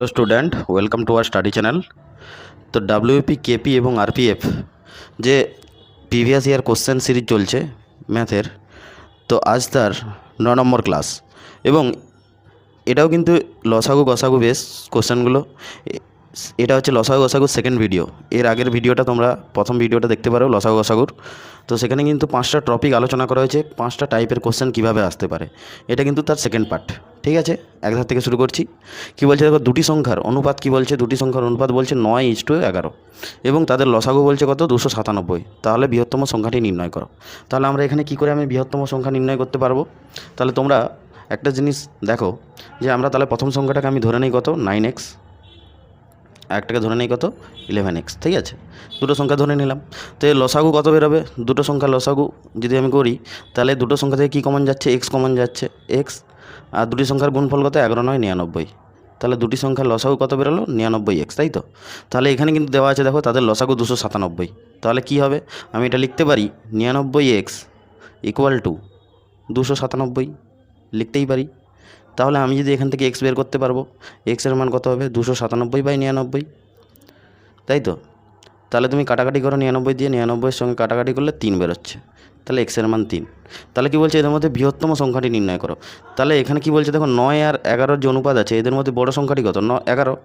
Hello student welcome to R study channel তো WP KP এবং RPF যে previous year question series চলছে ম্যাথের তো আজ তার ন নম্বর ক্লাস এবং এটাও কিন্তু লসাগু গসাগু বেশ কোশ্চেনগুলো এটা হচ্ছে লসাগু গসাগুর সেকেন্ড ভিডিও এর আগের ভিডিওটা তোমরা প্রথম ভিডিওটা দেখতে পারো, লসাগু গসাগুর। তো সেখানে কিন্তু পাঁচটা টপিক আলোচনা করা হয়েছে, পাঁচটা টাইপের কোশ্চেন কীভাবে আসতে পারে। এটা কিন্তু তার সেকেন্ড পার্ট ঠিক আছে? এক ধার থেকে শুরু করছি। কি বলছে দেখো, দুটি সংখ্যার অনুপাত কি বলছে? দুটি সংখ্যার অনুপাত বলছে নয় ইস টু এগারো। এবং তাদের লসাগু বলছে কত? দুশো সাতানব্বই। তাহলে বৃহত্তম সংখ্যাটি নির্ণয় করো। তাহলে আমরা এখানে কি করে আমি বৃহত্তম সংখ্যা নির্ণয় করতে পারব? তাহলে তোমরা একটা জিনিস দেখো, যে আমরা তাহলে প্রথম সংখ্যাটাকে আমি ধরে নিই কত? নাইন এক্স একটাকে ধরে নিই কত? ইলেভেন এক্স ঠিক আছে? দুটো সংখ্যা ধরে নিলাম। তো লসাগু কত বেরোবে? দুটো সংখ্যা লসাগু যদি আমি করি, তাহলে দুটো সংখ্যা থেকে কী কমন যাচ্ছে? এক্স কমন যাচ্ছে। এক্স আর দুটি সংখ্যার গুণফল কত? এগারো নয়, নিরানব্বই। তাহলে দুটি সংখ্যার লসাগু কত বেরোলো? নিরানব্বই এক্স তাই তো? তাহলে এখানে কিন্তু দেওয়া আছে, দেখো, তাদের লসাগু দুশো সাতানব্বই। তাহলে কী হবে? আমি এটা লিখতে পারি, নিরানব্বই এক্স ইকুয়াল টু দুশো সাতানব্বই। লিখতেই পারি। তাহলে আমি যদি এখান থেকে এক্স বের করতে পারব এক্সের মান কত হবে? দুশো সাতানব্বই বাই নিরানব্বই। তাই তো? তাহলে তুমি কাটাকাটি করো নিরানব্বই দিয়ে নিরানব্বইয়ের সঙ্গে কাটাকাটি করলে তিন বেরোচ্ছে। তাহলে এক্সের মান তিন। তাহলে কি বলছে এদের মধ্যে বৃহত্তম সংখ্যাটি নির্ণয় করো? তাহলে এখানে কি বলছে দেখো, নয় আর এগারোর যে অনুপাত আছে, এদের মধ্যে বড় সংখ্যাটি কত? ন, এগারো।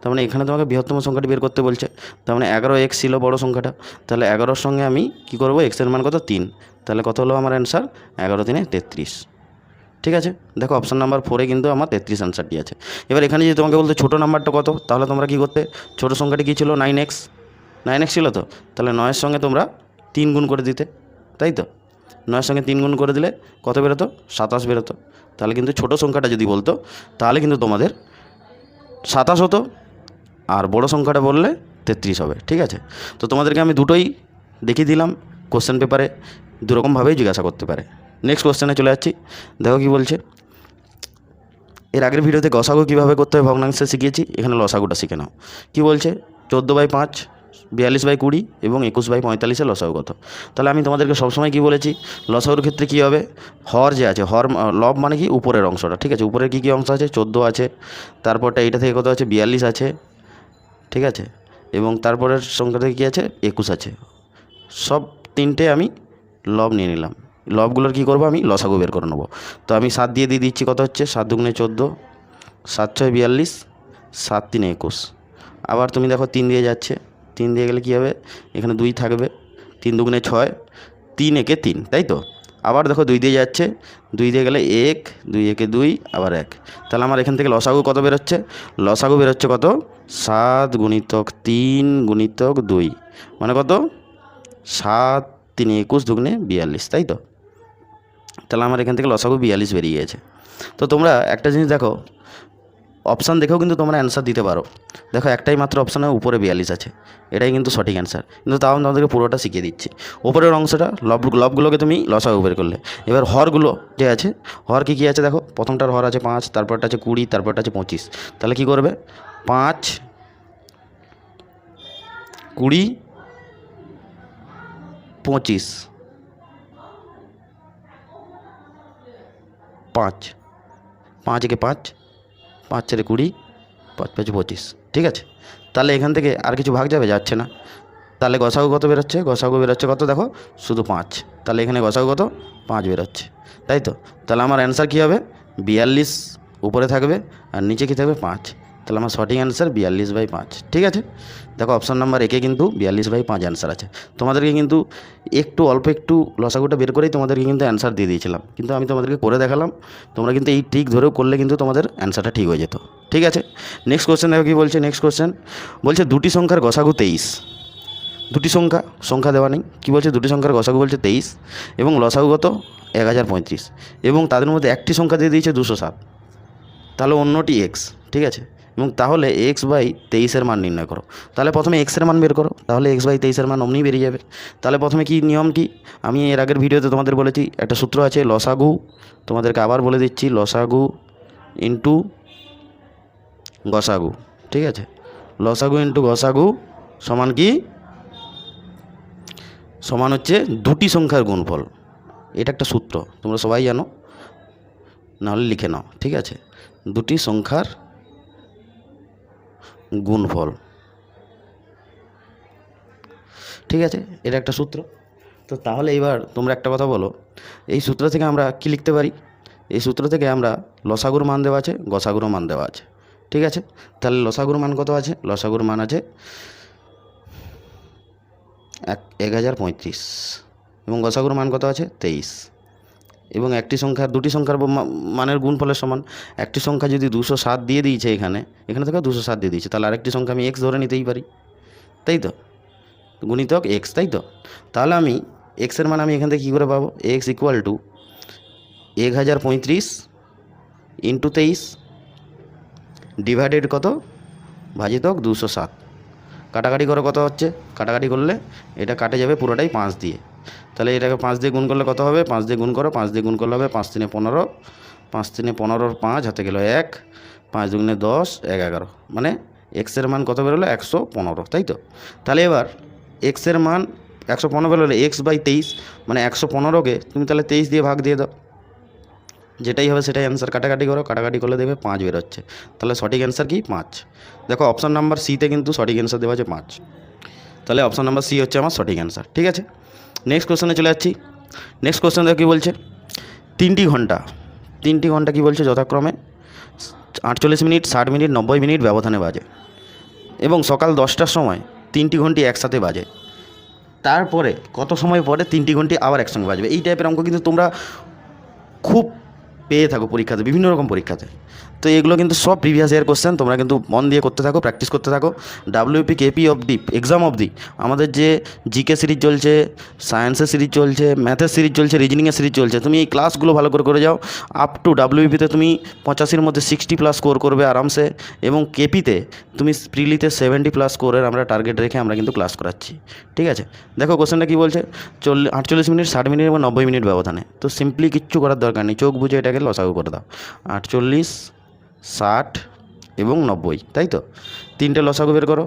তার মানে এখানে তোমাকে বৃহত্তম সংখ্যাটি বের করতে বলছে। তার মানে এগারো এক্স ছিল বড় সংখ্যাটা। তাহলে এগারোর সঙ্গে আমি কি করব? এক্সের মান কত? তিন। তাহলে কত হলো আমার অ্যান্সার এগারো তিনে তেত্রিশ। ঠিক আছে? দেখো অপশান নাম্বার ফোরে কিন্তু আমার তেত্রিশ আনসারটি আছে। এবার এখানে যদি তোমাকে বলতে ছোটো নাম্বারটা কত, তাহলে তোমরা কী করতে? ছোটো সংখ্যাটি কী ছিল? নাইন এক্স নাইন এক্স ছিল তো? তাহলে নয়ের সঙ্গে তোমরা তিন গুণ করে দিতে, তাই তো? নয়ের সঙ্গে তিন গুণ করে দিলে কত বেরোতো? সাতাশ বেরোতো। তাহলে কিন্তু ছোটো সংখ্যাটা যদি বলতো, তাহলে কিন্তু তোমাদের সাতাশ হতো, আর বড় সংখ্যাটা বললে তেত্রিশ হবে, ঠিক আছে? তো তোমাদেরকে আমি দুটোই দেখিয়ে দিলাম কোশ্চেন পেপারে দুরকমভাবেই জিজ্ঞাসা করতে পারে। নেক্সট কোশ্চেনে চলে যাচ্ছি। দেখো কি বলছে। এর আগের ভিডিওতে গসাগু কীভাবে করতে হয় ভগ্নাংশে শিখিয়েছি, এখানে লসাগুটা শিখে নাও। কী বলছে? চোদ্দ বাই পাঁচ, বিয়াল্লিশ বাই কুড়ি এবং একুশ বাই পঁয়তাল্লিশে লসাগু কত? তাহলে আমি তোমাদেরকে সবসময় কী বলেছি, লসাগুর ক্ষেত্রে কী হবে? হর যে আছে, হর লব মানে কি? উপরের অংশটা, ঠিক আছে? উপরের কী কী অংশ আছে? চোদ্দ আছে। তারপরটা এইটা থেকে কত আছে? বিয়াল্লিশ আছে। ঠিক আছে? এবং তারপরের সংখ্যা থেকে কী আছে? একুশ আছে। সব তিনটে আমি লব নিয়ে নিলাম। লবগুলোর কী করব আমি? লসাগু বের করে নেব। তো আমি সাত দিয়ে দিয়ে দিচ্ছি, কত হচ্ছে? সাত দুগুণে চোদ্দ, সাত ছয় বিয়াল্লিশ, সাত তিনে একুশ। আবার তুমি দেখো তিন দিয়ে যাচ্ছে। তিন দিয়ে গেলে কী হবে? এখানে দুই থাকবে। তিন দুগুণে ছয়, তিন একে তিন, তাই তো? আবার দেখো দুই দিয়ে যাচ্ছে। দুই দিয়ে গেলে এক, দুই একে দুই, আবার এক। তাহলে আমার এখান থেকে লসাগু কত বেরোচ্ছে? লসাগু বেরোচ্ছে কত? সাত গুণিতক তিন গুণিতক দুই। মানে কত? সাত তিন একুশ দুগুণে বিয়াল্লিশ, তাই তো? তাহলে আমার এখান থেকে লসাগু বিয়াল্লিশ বেরিয়ে গেছে। তো তোমরা একটা জিনিস দেখো অপশান দেখেও কিন্তু তোমরা অ্যান্সার দিতে পারো। দেখো, একটাই মাত্র অপশানে উপরে বিয়াল্লিশ আছে। এটাই কিন্তু সঠিক অ্যান্সার কিন্তু তাও আমি তোমাদেরকে পুরোটা শিখিয়ে দিচ্ছি। উপরের অংশটা লব, লবগুলোকে তুমি লসাগু বের করলে। এবার হরগুলো যে আছে? হর কী কী আছে দেখো? প্রথমটার হর আছে পাঁচ, তারপরটা আছে কুড়ি, তারপরটা আছে পঁচিশ। তাহলে কী করবে? পাঁচ, কুড়ি, পঁচিশ। পাঁচ। পাঁচ একে পাঁচ পাঁচ চারে কুড়ি, পাঁচ পাঁচ পঁচিশ। ঠিক আছে? তাহলে এখান থেকে আর কিছু ভাগ যাবে? যাচ্ছে না। তাহলে গসাগু কত বেরোচ্ছে? গসাগু বেরোচ্ছে কত দেখো? শুধু পাঁচ। তাহলে এখানে গসাগু কত? পাঁচ বেরোচ্ছে। তাই তো? তাহলে আমার অ্যান্সার কী হবে? বিয়াল্লিশ, উপরে থাকবে, আর নিচে কী থাকবে? পাঁচ। তাহলে আমার সঠিক অ্যান্সার বিয়াল্লিশ বাই পাঁচ। ঠিক আছে? দেখো অপশান নাম্বার একে কিন্তু বিয়াল্লিশ বাই পাঁচ অ্যান্সার আছে। তোমাদেরকে কিন্তু একটু, অল্প একটু লসাগুটা বের করেই তোমাদেরকে কিন্তু অ্যান্সার দিয়ে দিয়েছিলাম। কিন্তু আমি তোমাদেরকে করে দেখালাম। তোমরা কিন্তু এই ট্রিক ধরেও করলে কিন্তু তোমাদের অ্যান্সারটা ঠিক হয়ে যেত। ঠিক আছে? নেক্সট কোশ্চেন দেখো কী বলছে? নেক্সট কোশ্চেন বলছে, দুটি সংখ্যার গসাগু তেইশ। দুটি সংখ্যা সংখ্যা দেওয়া নেই। কী বলছে? দুটি সংখ্যার গসাগু বলছে তেইশ এবং লসাগু কত? এক হাজার পঁয়ত্রিশ। এবং তাদের মধ্যে একটি সংখ্যা দিয়ে দিয়েছে দুশো সাত। তাহলে অন্যটি এক্স ঠিক আছে? এবং তাহলে এক্স বাই তেইশের মান নির্ণয় করো। তাহলে প্রথমে এক্সের মান বের করো, তাহলে এক্স বাই তেইশের মান অমনি বেরিয়ে যাবে। তাহলে প্রথমে কি, নিয়ম কি? আমি এর আগের ভিডিওতে তোমাদের বলেছি, একটা সূত্র আছে, লসাগু, তোমাদেরকে আবার বলে দিচ্ছি, লসাগু ইন্টু গসাগু, ঠিক আছে? লসাগু ইন্টু গসাগু সমান কি? সমান হচ্ছে দুটি সংখ্যার গুণফল। এটা একটা সূত্র, তোমরা সবাই জানো, নাহলে লিখে নাও, ঠিক আছে? দুটি সংখ্যার গুণফল। ঠিক আছে? এটা একটা সূত্র। তো তাহলে এবার তোমরা একটা কথা বলো, এই সূত্র থেকে আমরা কি লিখতে পারি? এই সূত্র থেকে আমরা লসাগুর মান দেওয়া আছে গসাগুর মান দেওয়া আছে। ঠিক আছে? তাহলে লসাগুর মান কত আছে? লসাগুর মান আছে এক এক হাজার পঁয়ত্রিশ। এবং গসাগুর মান কত আছে? তেইশ। এবং একটি সংখ্যা, দুটি সংখ্যার মানের গুণফলের সমান। একটি সংখ্যা যদি দুশো সাত দিয়ে দিয়েছে এখানে এখানে থেকে দুশো সাত দিয়ে দিয়েছে, তাহলে আরেকটি সংখ্যা আমি এক্স ধরে নিতেই পারি। তাই তো? গুণিতক এক্স তাই তো? তাহলে আমি এক্সের মান আমি এখান থেকে কী করে পাবো? এক্স ইকুয়াল টু এক হাজার পঁয়ত্রিশ ইন্টু তেইশ ডিভাইডেড কত? ভাজিতক দুশো সাত। কাটাকাটি করে কত হচ্ছে? কাটাকাটি করলে এটা কাটে যাবে পুরোটাই পাঁচ দিয়ে। তাহলে এটাকে পাঁচ দিয়ে গুণ করলে কত হবে? পাঁচ দিয়ে গুণ করো, পাঁচ দিয়ে গুণ করলে হবে পাঁচ তিনে পনেরো, পাঁচ তিনে পনেরোর পাঁচ হাতে গেল এক, পাঁচ দুগুণে দশ, এক এগারো। মানে এক্সের মান কত বেরোলো? একশো পনেরো, তাই তো? তাহলে এবার এক্সের মান একশো পনেরো বেরোলে এক্স বাই তেইশ মানে একশো পনেরোকে তুমি তাহলে তেইশ দিয়ে ভাগ দিয়ে দাও। যেটাই হবে সেটাই অ্যান্সার কাটাকাটি করো, কাটাকাটি করলে দেবে পাঁচ বেরোচ্ছে। তাহলে সঠিক অ্যান্সার কি? পাঁচ। দেখো অপশান নাম্বার সিতে কিন্তু সঠিক অ্যান্সার দেওয়া আছে পাঁচ। তাহলে অপশান নাম্বার সি হচ্ছে আমার সঠিক অ্যান্সার ঠিক আছে? নেক্সট কোশ্চেনে চলে যাচ্ছি। নেক্সট কোশ্চেন কী বলছে? তিনটি ঘণ্টা তিনটি ঘণ্টা কী বলছে যথাক্রমে? আটচল্লিশ মিনিট, ষাট মিনিট, নব্বই মিনিট ব্যবধানে বাজে। এবং সকাল দশটার সময় তিনটি ঘন্টি একসাথে বাজে। তারপরে কত সময় পরে তিনটি ঘন্টি আবার একসঙ্গে বাজবে? এই টাইপের অঙ্ক কিন্তু তোমরা খুব পেয়ে থাকো পরীক্ষাতে, বিভিন্ন রকম পরীক্ষাতে। তো এগুলো কিন্তু সব প্রিভিয়াস ইয়ার কোশ্চেন তোমরা কিন্তু মন দিয়ে করতে থাকো প্র্যাকটিস করতে থাকো। ডাব্লিউপি কেপি অবধি এক্সাম অবধি আমাদের যে জিকে সিরিজ চলছে সায়েন্সের সিরিজ চলছে ম্যাথের সিরিজ চলছে রিজনিংয়ের সিরিজ চলছে, তুমি এই ক্লাসগুলো ভালো করে করে যাও। আপ টু ডাব্লিউপিতে তুমি পঁচাশির মধ্যে সিক্সটি প্লাস স্কোর করবে আরামসে এবং কেপিতে তুমি প্রিলিতে সেভেন্টি প্লাস স্কোরের আমরা টার্গেট রেখে আমরা কিন্তু ক্লাস করাচ্ছি। ঠিক আছে? দেখো কোশ্চেনটা কী বলছে? চল্লিশ আটচল্লিশ মিনিট, ষাট মিনিট এবং নব্বই মিনিট ব্যবধানে। তো সিম্পলি কিচ্ছু করার দরকার নেই। চোখ বুঝে এটাকে লসাগু করে দাও। আটচল্লিশ, ষাট এবং নব্বই, তাই তো? তিনটে লসাগু বের করো,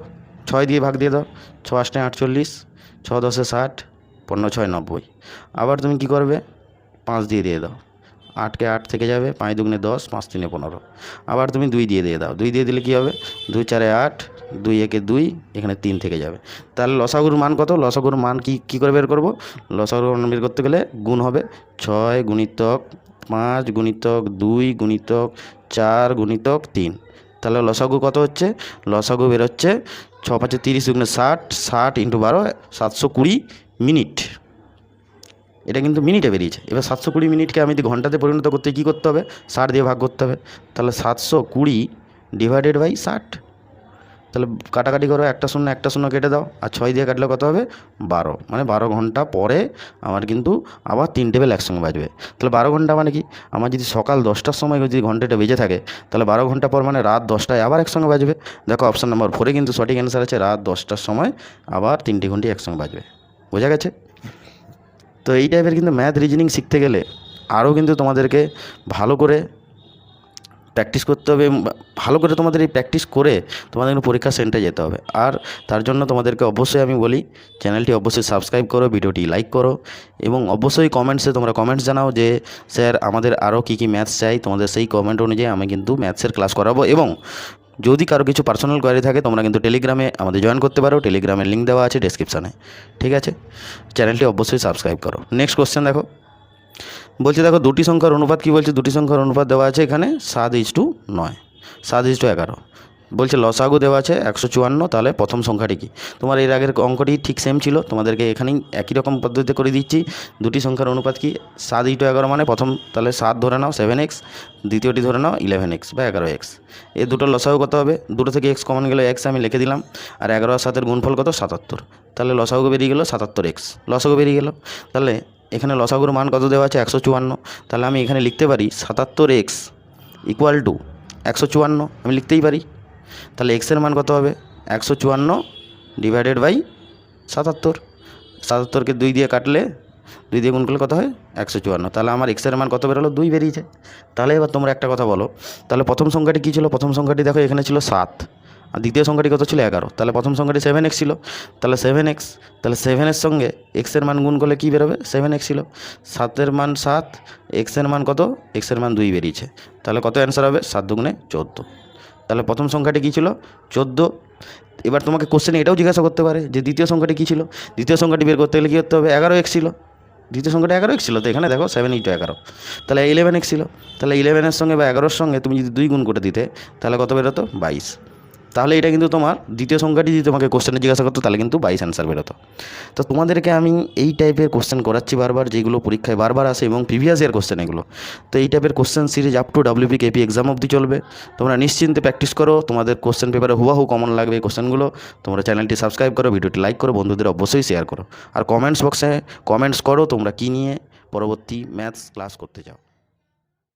ছয় দিয়ে ভাগ দিয়ে দাও, ছ আটটায় আটচল্লিশ, ছ দশে ষাট পনেরো ছয় নব্বই। আবার তুমি কি করবে? পাঁচ দিয়ে দিয়ে দাও। আটকে আট থেকে যাবে, পাঁচ দুগুণে দশ, পাঁচ তিনে পনেরো। আবার তুমি দুই দিয়ে দিয়ে দাও। দুই দিয়ে দিলে কী হবে? দুই চারে আট, দুই একে দুই, এখানে তিন থেকে যাবে। তাহলে লসাগুর মান কত? লসাগুর মান কি, কী করে বের করব? লসাগুর মান বের করতে গেলে গুণ হবে ছয় গুণিতক পাঁচ গুণিতক দুই গুণিতক চার গুণিতক তিন। তাহলে লসাগু কত হচ্ছে? লসাগু বেরোচ্ছে ছ পাঁচে তিরিশ দুগুণে ষাট ষাট ইন্টু বারো, সাতশো কুড়ি মিনিট। এটা কিন্তু মিনিটে বেরিয়েছে। এবার সাতশো কুড়ি মিনিটকে আমি ঘন্টাতে পরিণত করতে কী করতে হবে? ষাট দিয়ে ভাগ করতে হবে। তাহলে সাতশো কুড়ি ডিভাইডেড বাই ষাট। তাহলে কাটাকাটি করো, একটা শূন্য একটা শূন্য কেটে দাও, আর ছয় দিয়ে কাটলে কত হবে? বারো। মানে বারো ঘণ্টা পরে আমার কিন্তু আবার তিন টেবিল একসঙ্গে বাজবে। তাহলে বারো ঘণ্টা মানে কি? আমার যদি সকাল দশটার সময় যদি ঘন্টাটা বেজে থাকে, তাহলে বারো ঘণ্টা পর মানে রাত দশটায় আবার একসঙ্গে বাজবে। দেখো অপশান নাম্বার ফোরে কিন্তু সঠিক অ্যান্সার আছে, রাত দশটার সময় আবার তিনটি ঘন্টি একসঙ্গে বাজবে। বোঝা গেছে? তো এই টাইপের কিন্তু ম্যাথ রিজনিং শিখতে গেলে আরও কিন্তু তোমাদেরকে ভালো করে প্র্যাকটিস করতে হবে ভালো করে তোমাদের এই প্র্যাকটিস করে তোমাদের পরীক্ষা সেন্টারে যেতে হবে। আর তার জন্য তোমাদেরকে অবশ্যই আমি বলি চ্যানেলটি অবশ্যই সাবস্ক্রাইব করো ভিডিওটি লাইক করো এবং অবশ্যই কমেন্টসে তোমরা কমেন্টস জানাও যে, স্যার, আমাদের আরও কী কী ম্যাথস চাই? তোমাদের সেই কমেন্ট অনুযায়ী আমি কিন্তু ম্যাথসের ক্লাস করাবো এবং যদি কারও কিছু পার্সোনাল কোয়ারি থাকে, তোমরা কিন্তু টেলিগ্রামে আমাদের জয়েন করতে পারো। টেলিগ্রামের লিঙ্ক দেওয়া আছে ডেসক্রিপশানে ঠিক আছে? চ্যানেলটি অবশ্যই সাবস্ক্রাইব করো। নেক্সট কোশ্চেন দেখো। বলছে দেখো দুটি সংখ্যার অনুপাত কী বলছে? দুটি সংখ্যার অনুপাত দেওয়া আছে এখানে সাত ইজ টু নয়। সাত ইজ টু এগারো। বলছে লসাগু দেওয়া আছে একশো চুয়ান্ন, তাহলে প্রথম সংখ্যাটি কি? তোমার এর আগের অঙ্কটি ঠিক সেম ছিল, তোমাদেরকে এখানেই একই রকম পদ্ধতিতে করে দিচ্ছি। দুটি সংখ্যার অনুপাত কি? সাত ইজ টু এগারো মানে প্রথম, তাহলে সাত ধরে নাও সেভেন এক্স দ্বিতীয়টি ধরে নাও ইলেভেন এক্স বা এগারো এক্স এই দুটো লসাগু কত হবে। দুটো থেকে এক্স কমন গেলে এক্স আমি লিখে দিলাম। আর এগারো সাতের গুণফল কত? সাতাত্তর। তাহলে লসাগু বেরিয়ে গেলো সাতাত্তর এক্স লসাগু বেরিয়ে গেলো। তাহলে এখানে লসাগুর মান কত দেওয়া আছে? একশো চুয়ান্ন। তাহলে আমি এখানে লিখতে পারি সাতাত্তর এক্স ইকুয়াল টু একশো চুয়ান্ন। আমি লিখতেই পারি। তাহলে এক্সের মান কত হবে? একশো চুয়ান্ন ডিভাইডেড বাই সাতাত্তর। সাতাত্তরকে দুই দিয়ে কাটলে, দুই দিয়ে গুণ করলে কত হয়? একশো চুয়ান্ন। তাহলে আমার এক্সের মান কত বেরোলো? দুই বেরিয়েছে। তাহলে এবার তোমরা একটা কথা বলো। তাহলে প্রথম সংখ্যাটি কী ছিল? প্রথম সংখ্যাটি দেখো, এখানে ছিল সাত। আর দ্বিতীয় সংখ্যাটি কত ছিল? এগারো। তাহলে প্রথম সংখ্যাটি সেভেন এক্স ছিল। তাহলে সেভেন এক্স তাহলে সেভেনের সঙ্গে এক্সের মান গুণ করলে কী বেরোবে? সেভেন এক্স ছিল। সাতের মান সাত এক্সের মান কত? এক্সের মান দুই বেরিয়েছে। তাহলে কত অ্যান্সার হবে? সাত দুগুণে চোদ্দ। তাহলে প্রথম সংখ্যাটি কী ছিল? চোদ্দ। এবার তোমাকে কোশ্চেনে এটাও জিজ্ঞাসা করতে পারে যে দ্বিতীয় সংখ্যাটি কী ছিল? দ্বিতীয় সংখ্যাটি বের করতে গেলে কী করতে হবে? এগারো এক্স ছিল। দ্বিতীয় সংখ্যাটা এগারো এক্স ছিল। তো এখানে দেখো সেভেন ইন্টু এগারো। তাহলে ইলেভেন এক্স ছিল। তাহলে ইলেভেনের সঙ্গে বা এগারোর সঙ্গে তুমি যদি দুই গুণ করে দিতে, তাহলে কত বেরোতো? বাইশ। তাহলে এটা কিন্তু তোমার দ্বিতীয় সংখ্যাটি যদি তোমাকে কোশ্চেনে জিজ্ঞাসা করতো, তাহলে কিন্তু বাইশ অ্যান্সার বেরোতো। তো তোমাদেরকে আমি এই টাইপের কোশ্চেন করাচ্ছি বারবার, যেগুলো পরীক্ষায় বারবার আসে এবং প্রিভিয়াস ইয়ার কোশ্চেন এগুলো। তো এই টাইপের question series up to WP KP exam অবধি চলবে। তোমরা নিশ্চিন্তে প্র্যাকটিস করো, তোমাদের কোশ্চেন পেপারে হুবাহু কমন লাগবে এই কোশ্চেনগুলো তোমরা চ্যানেলটি সাবস্ক্রাইব করো, ভিডিওটি লাইক করো, বন্ধুদের অবশ্যই শেয়ার করো। আর কমেন্টস বক্সে কমেন্টস করো, তোমরা কী নিয়ে পরবর্তী ম্যাথস ক্লাস করতে চাও